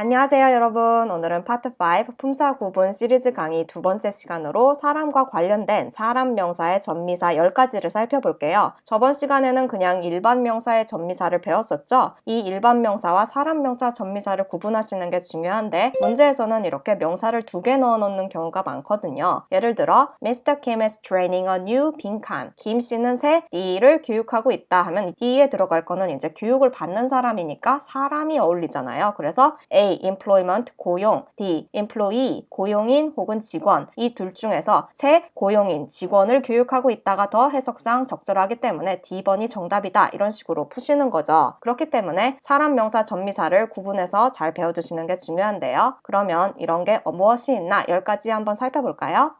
안녕하세요 여러분. 오늘은 파트 5 품사 구분 시리즈 강의 두 번째 시간으로 사람과 관련된 사람 명사의 전미사 10가지를 살펴볼게요. 저번 시간에는 그냥 일반 명사의 전미사를 배웠었죠? 이 일반 명사와 사람 명사 전미사를 구분하시는 게 중요한데 문제에서는 이렇게 명사를 두 개 넣어 놓는 경우가 많거든요. 예를 들어 Mr. Kim is training a new 빈칸 김 씨는 새 D를 교육하고 있다. 하면 D에 들어갈 거는 이제 교육을 받는 사람이니까 사람이 어울리잖아요. 그래서 A. employment 고용, D. employee 고용인 혹은 직원 이 둘 중에서 새 고용인 직원을 교육하고 있다가 더 해석상 적절하기 때문에 D번이 정답이다 이런 식으로 푸시는 거죠. 그렇기 때문에 사람 명사 전미사를 구분해서 잘 배워두시는 게 중요한데요. 그러면 이런 게 무엇이 있나 10가지 한번 살펴볼까요?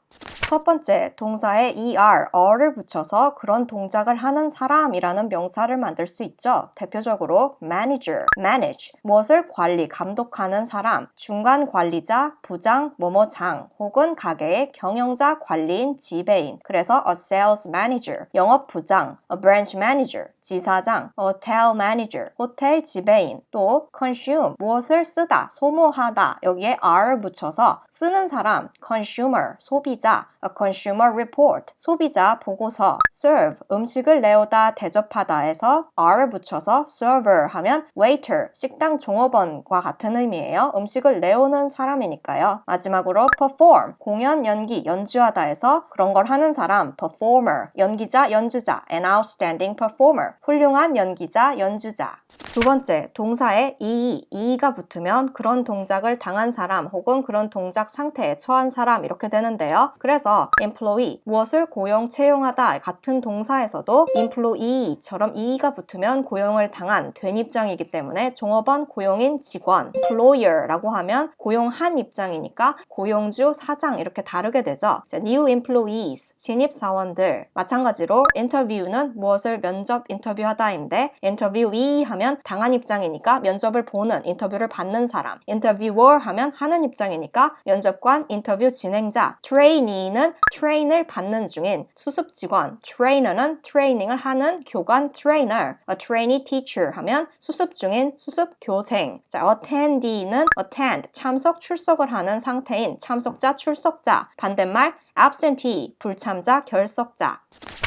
첫 번째, 동사에 er, 어를 붙여서 그런 동작을 하는 사람이라는 명사를 만들 수 있죠. 대표적으로 manager, manage, 무엇을 관리, 감독하 는 사람, 중간 관리자, 부장, 뭐뭐장, 혹은 가게의 경영자, 관리인, 지배인. 그래서 a sales manager, 영업 부장, a branch manager, 지사장, hotel manager, 호텔 지배인. 또 consume, 무엇을 쓰다, 소모하다. 여기에 er 붙여서 쓰는 사람, consumer, 소비자, a consumer report, 소비자 보고서, serve, 음식을 내오다, 대접하다에서 r을 붙여서 server 하면 waiter, 식당 종업원과 같은 의미 예요. 음식을 내오는 사람이니까요. 마지막으로 perform, 공연, 연기, 연주하다에서 그런 걸 하는 사람, performer, 연기자, 연주자, an outstanding performer, 훌륭한 연기자, 연주자. 두 번째, 동사에 이, 이가 붙으면 그런 동작을 당한 사람 혹은 그런 동작 상태에 처한 사람 이렇게 되는데요. 그래서 employee, 무엇을 고용, 채용하다 같은 동사에서도 employee처럼 이가 붙으면 고용을 당한, 된 입장이기 때문에 종업원, 고용인, 직원, employer라고 하면 고용한 입장이니까 고용주, 사장 이렇게 다르게 되죠. 자, new employees, 진입 사원들. 마찬가지로 interview는 무엇을 면접 인터뷰하다인데 interviewee 하면 당한 입장이니까 면접을 보는, 인터뷰를 받는 사람. interviewer 하면 하는 입장이니까 면접관, 인터뷰 진행자. trainee는 트레인을 받는 중인 수습 직원. trainer는 트레이닝을 하는 교관 trainer. a trainee teacher 하면 수습 중인 수습 교생. 자, attendee 는 attend 참석 출석을 하는 상태인 참석자 출석자. 반대말 absentee 불참자 결석자.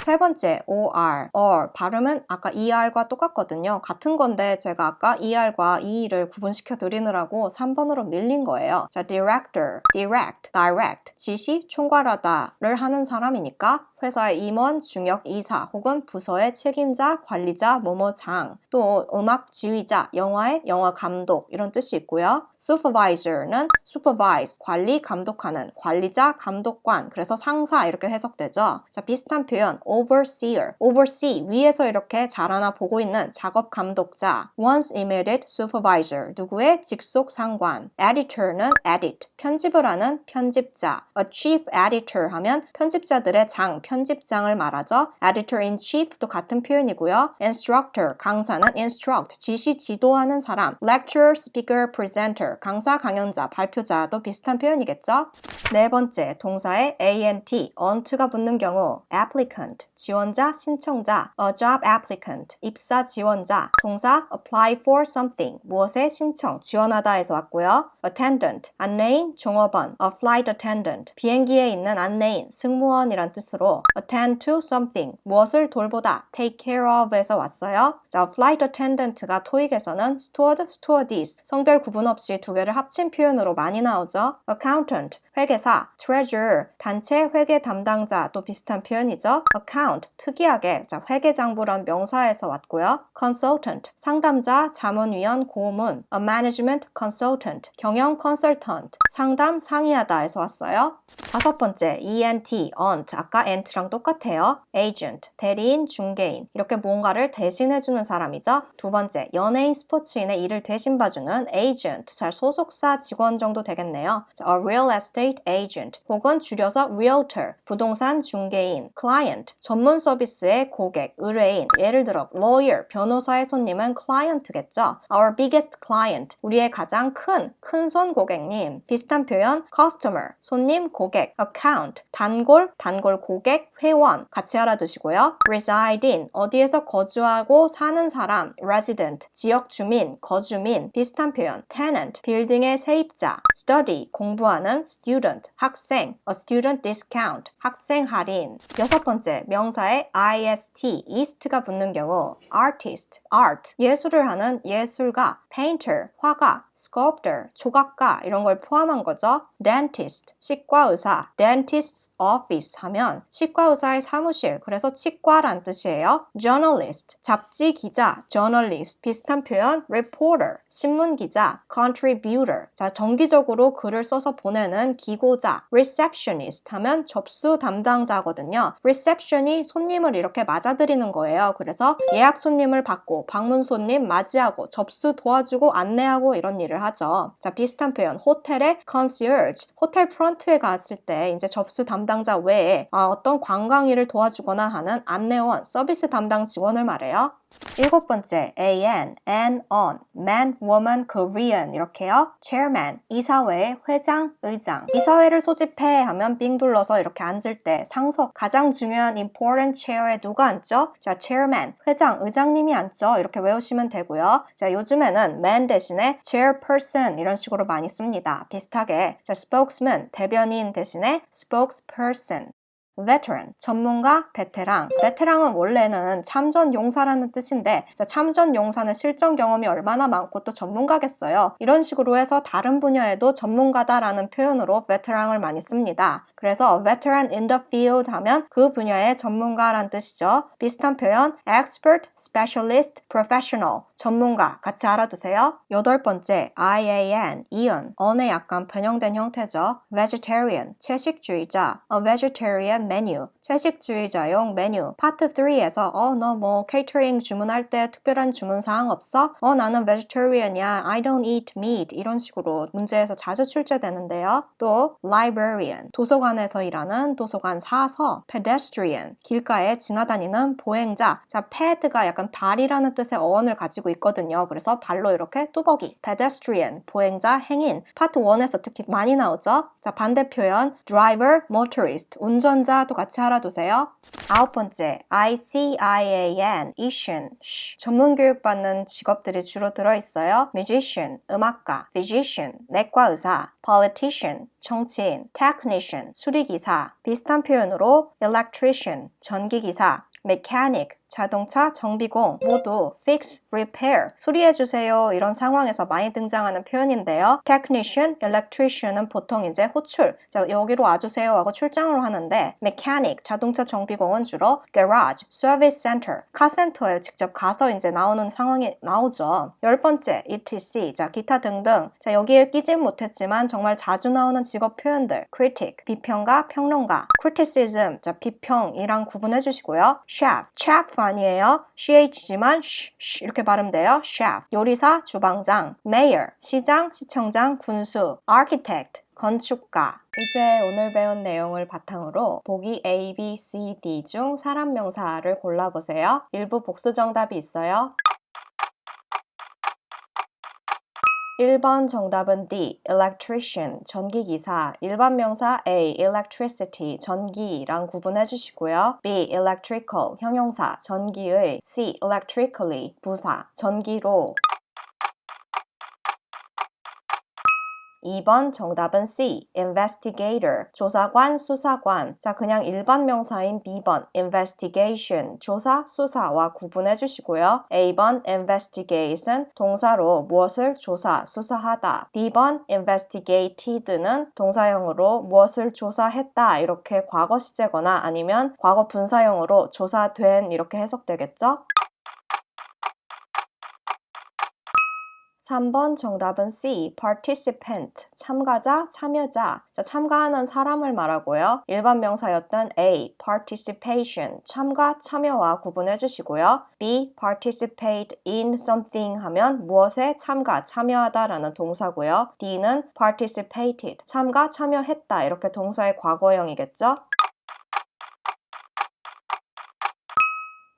세 번째, or, or 발음은 아까 er과 똑같거든요. 같은 건데 제가 아까 er과 e를 구분시켜 드리느라고 3번으로 밀린 거예요. 자, director, direct, direct, 지시, 총괄하다를 하는 사람이니까 회사의 임원, 중역, 이사 혹은 부서의 책임자, 관리자, 뭐뭐장 또 음악 지휘자, 영화의 영화 감독 이런 뜻이 있고요. Supervisor는 supervise, 관리, 감독하는 관리자, 감독관 그래서 상사 이렇게 해석되죠. 자, 비슷한 표현 overseer, oversee 위에서 이렇게 잘 하나 보고 있는 작업 감독자 once immediate supervisor 누구의 직속 상관 editor는 edit, 편집을 하는 편집자 a chief editor 하면 편집자들의 장, 편집장을 말하죠. editor-in-chief도 같은 표현이고요. instructor, 강사는 instruct, 지시, 지도하는 사람. lecturer, speaker, presenter, 강사, 강연자, 발표자도 비슷한 표현이겠죠. 네 번째, 동사에 ant, ant가 붙는 경우 applicant, 지원자, 신청자, a job applicant, 입사 지원자, 동사 apply for something, 무엇에 신청, 지원하다에서 왔고요. attendant, 안내인, 종업원, a flight attendant, 비행기에 있는 안내인, 승무원이란 뜻으로 attend to something, 무엇을 돌보다, take care of에서 왔어요. 자, flight attendant가 토익에서는 steward, stewardess, 성별 구분 없이 두 개를 합친 표현으로 많이 나오죠. accountant, 회계사, treasurer, 단체 회계 담당자 또 비슷한 표현이죠. account, 특이하게 자, 회계장부란 명사에서 왔고요. consultant, 상담자, 자문위원, 고문, a management consultant, 경영 consultant, 상담, 상의하다에서 왔어요. 다섯 번째, ENT, aunt, 아까 ant랑 똑같아요. agent, 대리인, 중개인, 이렇게 뭔가를 대신해주는 사람이죠. 두 번째, 연예인, 스포츠인의 일을 대신 봐주는 agent, 잘 소속사 직원 정도 되겠네요. 자, a real estate estate agent 혹은 줄여서 realtor, 부동산 중개인, client, 전문 서비스의 고객, 의뢰인, 예를 들어 lawyer, 변호사의 손님은 client겠죠. Our biggest client, 우리의 가장 큰, 큰손 고객님. 비슷한 표현 customer, 손님, 고객, account, 단골, 단골 고객, 회원 같이 알아두시고요. reside in, 어디에서 거주하고 사는 사람, resident, 지역 주민, 거주민, 비슷한 표현 tenant, 빌딩의 세입자, study, 공부하는 student, 학생, a student discount, 학생 할인. 여섯 번째, 명사에 ist, east가 붙는 경우 artist, art, 예술을 하는 예술가, painter, 화가, sculptor, 조각가 이런 걸 포함한 거죠. dentist, 치과 의사, dentist's office 하면 치과 의사의 사무실, 그래서 치과란 뜻이에요. journalist, 잡지 기자, journalist, 비슷한 표현 reporter, 신문 기자, contributor. 자, 정기적으로 글을 써서 보내는 기고자, receptionist 하면 접수 담당자거든요. reception이 손님을 이렇게 맞아들이는 거예요. 그래서 예약 손님을 받고 방문 손님 맞이하고 접수 도와주고 안내하고 이런 일을 하죠. 자, 비슷한 표현 호텔의 concierge, 호텔 프런트에 갔을 때 이제 접수 담당자 외에 아, 어떤 관광 일을 도와주거나 하는 안내원, 서비스 담당 직원을 말해요. 일곱 번째, AN, N, on, man, woman, Korean 이렇게요. chairman, 이사회, 회장, 의장. 이사회를 소집해 하면 빙 둘러서 이렇게 앉을 때 상석, 가장 중요한 important chair에 누가 앉죠? 자, chairman, 회장, 의장님이 앉죠? 이렇게 외우시면 되고요. 자, 요즘에는 man 대신에 chairperson 이런 식으로 많이 씁니다. 비슷하게 자, spokesman, 대변인 대신에 spokesperson. Veteran, 전문가, 베테랑. 베테랑은 원래는 참전 용사라는 뜻인데 자, 참전 용사는 실전 경험이 얼마나 많고 또 전문가겠어요. 이런 식으로 해서 다른 분야에도 전문가다라는 표현으로 베테랑을 많이 씁니다. 그래서 veteran in the field 하면 그 분야의 전문가란 뜻이죠. 비슷한 표현 expert, specialist, professional, 전문가 같이 알아두세요. 여덟 번째 IAN, 이은, 언에 약간 변형된 형태죠. vegetarian, 채식주의자, a vegetarian menu, 채식주의자용 메뉴. 파트 3에서 어, 너 뭐 케이터링 주문할 때 특별한 주문 사항 없어? 어, 나는 vegetarian이야. I don't eat meat. 이런 식으로 문제에서 자주 출제되는데요. 또 librarian, 도서관에서 일하는 도서관 사서, pedestrian, 길가에 지나다니는 보행자. 자, ped가 약간 발이라는 뜻의 어원을 가지고 있거든요. 그래서 발로 이렇게 뚜벅이, pedestrian, 보행자, 행인. 파트 1에서 특히 많이 나오죠. 자, 반대 표현 driver, motorist, 운전자도 같이 알아두세요. 아홉 번째, ICIAN, 이슌, 전문 교육 받는 직업들이 주로 들어있어요. musician, 음악가, physician, 내과 의사, politician, 정치인, technician, 수리기사, 비슷한 표현으로 electrician, 전기기사, mechanic, 자동차 정비공 모두 fix, repair, 수리해주세요 이런 상황에서 많이 등장하는 표현인데요. technician, electrician은 보통 이제 호출, 자, 여기로 와주세요 하고 출장으로 하는데 mechanic, 자동차 정비공은 주로 garage, service center, 카센터에 직접 가서 이제 나오는 상황이 나오죠. 열 번째, etc, 자, 기타 등등. 자, 여기에 끼진 못했지만 정말 자주 나오는 직업 표현들 critic, 비평가, 평론가, criticism, 자, 비평이랑 구분해 주시고요. chef, chef 아니에요. ch지만 sh, 이렇게 발음돼요. chef. 요리사, 주방장, mayor, 시장, 시청장, 군수, architect, 건축가. 이제 오늘 배운 내용을 바탕으로 보기 A, B, C, D 중 사람 명사를 골라보세요. 일부 복수 정답이 있어요. 1번 정답은 D, electrician, 전기기사. 일반 명사 A, electricity, 전기랑 구분해 주시고요. B, electrical, 형용사, 전기의. C, electrically, 부사, 전기로. 2번 정답은 C, investigator, 조사관, 수사관. 자, 그냥 일반 명사인 B번, investigation, 조사, 수사와 구분해 주시고요. A번 investigate은 동사로 무엇을 조사, 수사하다. D번 investigated는 동사형으로 무엇을 조사했다 이렇게 과거 시제거나 아니면 과거 분사형으로 조사된 이렇게 해석되겠죠? 3번 정답은 C. participant. 참가자, 참여자. 자, 참가하는 사람을 말하고요. 일반 명사였던 A. participation. 참가, 참여와 구분해 주시고요. B. participate in something 하면 무엇에 참가, 참여하다라는 동사고요. D는 participated. 참가, 참여했다. 이렇게 동사의 과거형이겠죠?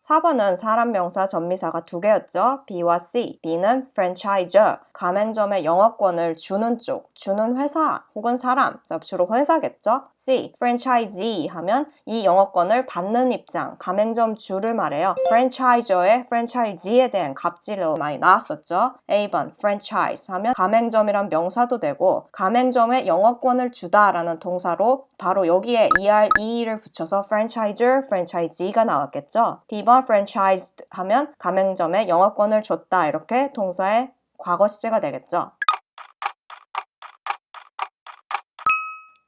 4번은 사람 명사 전미사가 두 개였죠. B와 C. B는 franchiser, 가맹점의 영업권을 주는 쪽, 주는 회사 혹은 사람, 자, 주로 회사겠죠. C. franchisee 하면 이 영업권을 받는 입장, 가맹점 주를 말해요. franchiser의 franchisee에 대한 갑질로 많이 나왔었죠. A번 franchise 하면 가맹점이란 명사도 되고 가맹점의 영업권을 주다라는 동사로 바로 여기에 er, e를 붙여서 franchiser, franchisee가 나왔겠죠. D번 franchised 하면 가맹점에 영업권을 줬다 이렇게 동사의 과거 시제가 되겠죠.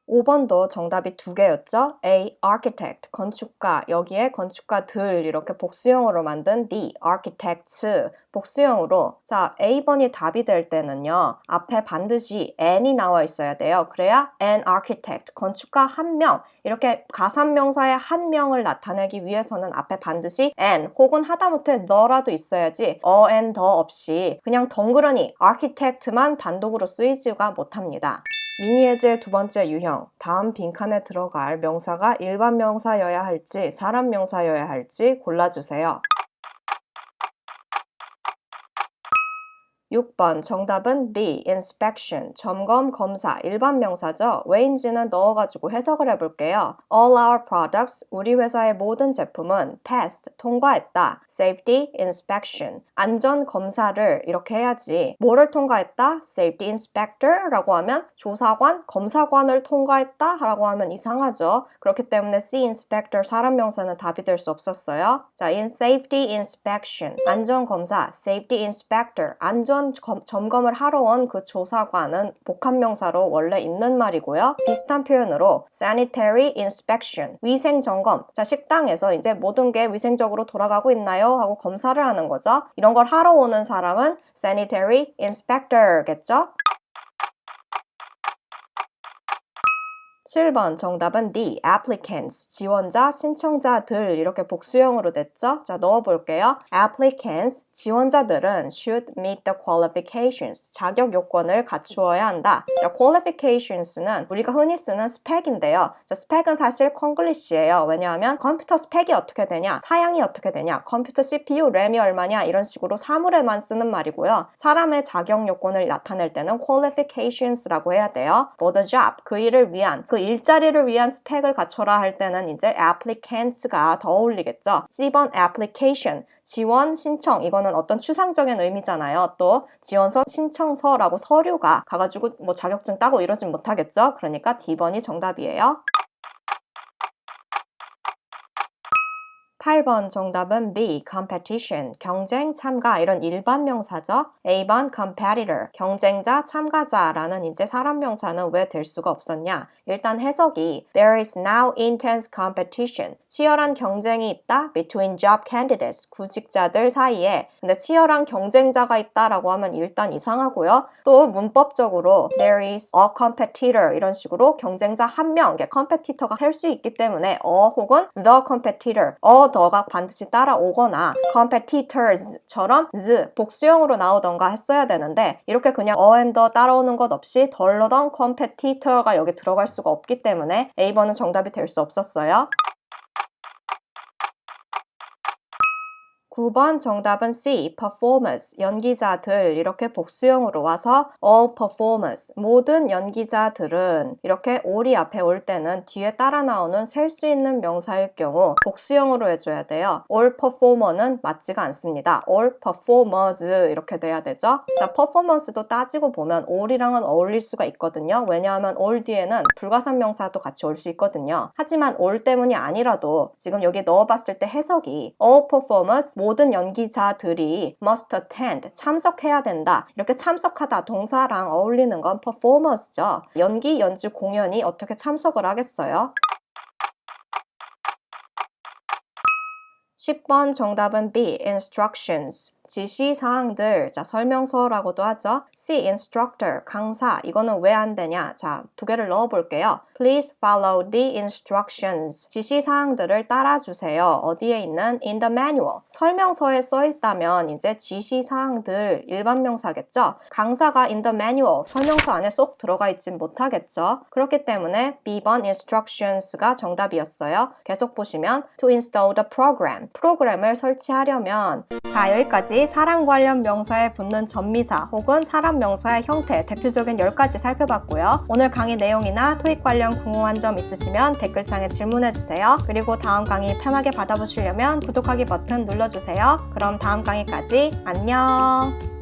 5번도 정답이 두 개였죠. A. architect, 건축가. 여기에 건축가들 이렇게 복수형으로 만든 D. architects, 복수형으로. 자, A번이 답이 될 때는요. 앞에 반드시 an이 나와 있어야 돼요. 그래야 an architect, 건축가 한 명. 이렇게 가산명사의 한 명을 나타내기 위해서는 앞에 반드시 an 혹은 하다못해 너라도 있어야지 어, and, 더 없이 그냥 덩그러니 architect만 단독으로 쓰이지가 못합니다. 미니 해제의 두 번째 유형. 다음 빈칸에 들어갈 명사가 일반 명사여야 할지 사람 명사여야 할지 골라주세요. 6번 정답은 B. inspection 점검 검사 일반 명사죠. 왜인지는 넣어가지고 해석을 해볼게요. All our products 우리 회사의 모든 제품은 passed 통과했다. Safety inspection 안전 검사를 이렇게 해야지. 뭐를 통과했다? Safety inspector라고 하면 조사관 검사관을 통과했다 라고 하면 이상하죠. 그렇기 때문에 C inspector 사람 명사는 답이 될 수 없었어요. 자, in safety inspection 안전 검사 safety inspector 안전 검, 점검을 하러 온 그 조사관은 복합명사로 원래 있는 말이고요. 비슷한 표현으로 sanitary inspection, 위생 점검. 자, 식당에서 이제 모든 게 위생적으로 돌아가고 있나요? 하고 검사를 하는 거죠. 이런 걸 하러 오는 사람은 sanitary inspector겠죠? 7번 정답은 D. applicants. 지원자, 신청자들 이렇게 복수형으로 됐죠? 자, 넣어 볼게요. applicants. 지원자들은 should meet the qualifications. 자격 요건을 갖추어야 한다. 자, qualifications는 우리가 흔히 쓰는 스펙인데요. 자, 스펙은 사실 콩글리시예요. 왜냐하면 컴퓨터 스펙이 어떻게 되냐, 사양이 어떻게 되냐, 컴퓨터 CPU 램이 얼마냐 이런 식으로 사물에만 쓰는 말이고요. 사람의 자격 요건을 나타낼 때는 qualifications라고 해야 돼요. for the job. 그 일을 위한 그 일자리를 위한 스펙을 갖춰라 할 때는 이제 applicants가 더 어울리겠죠. C번 application, 지원 신청 이거는 어떤 추상적인 의미잖아요. 또 지원서 신청서라고 서류가 가가지고 뭐 자격증 따고 이러진 못하겠죠. 그러니까 D번이 정답이에요. 8번 정답은 B. competition. 경쟁, 참가 이런 일반 명사죠. A번 competitor. 경쟁자, 참가자라는 이제 사람 명사는 왜 될 수가 없었냐? 일단 해석이 There is now intense competition. 치열한 경쟁이 있다. Between job candidates. 구직자들 사이에. 근데 치열한 경쟁자가 있다라고 하면 일단 이상하고요. 또 문법적으로 There is a competitor 이런 식으로 경쟁자 한 명, 컴페티터가 셀 수 있기 때문에 어 혹은 the competitor, 어 더가 반드시 따라오거나 competitors처럼 z 복수형으로 나오던가 했어야 되는데 이렇게 그냥 어 the 따라오는 것 없이 덜러던 competitor가 여기 들어갈 수가 없기 때문에 A번은 정답이 될 수 없었어요. 9번 정답은 C. performers. 연기자들. 이렇게 복수형으로 와서 all performers. 모든 연기자들은 이렇게 all이 앞에 올 때는 뒤에 따라 나오는 셀 수 있는 명사일 경우 복수형으로 해줘야 돼요. all performer는 맞지가 않습니다. all performers 이렇게 돼야 되죠. 자, performance도 따지고 보면 all이랑은 어울릴 수가 있거든요. 왜냐하면 all 뒤에는 불가산 명사도 같이 올 수 있거든요. 하지만 all 때문이 아니라도 지금 여기 넣어봤을 때 해석이 all performers 모든 연기자들이 must attend 참석해야 된다. 이렇게 참석하다 동사랑 어울리는 건 performers죠. 연기, 연주, 공연이 어떻게 참석을 하겠어요? 10번 정답은 B. instructions. 지시 사항들, 자, 설명서라고도 하죠. C, instructor, 강사. 이거는 왜 안 되냐? 자, 두 개를 넣어 볼게요. Please follow the instructions. 지시 사항들을 따라 주세요. 어디에 있는 in the manual. 설명서에 써 있다면 이제 지시 사항들 일반 명사겠죠. 강사가 in the manual 설명서 안에 쏙 들어가 있진 못하겠죠. 그렇기 때문에 B번 instructions가 정답이었어요. 계속 보시면 to install the program. 프로그램을 설치하려면 자, 여기 까지 사람 관련 명사에 붙는 전미사 혹은 사람 명사의 형태 대표적인 10가지 살펴봤고요. 오늘 강의 내용이나 토익 관련 궁금한 점 있으시면 댓글창에 질문해 주세요. 그리고 다음 강의 편하게 받아보시려면 구독하기 버튼 눌러주세요. 그럼 다음 강의까지 안녕!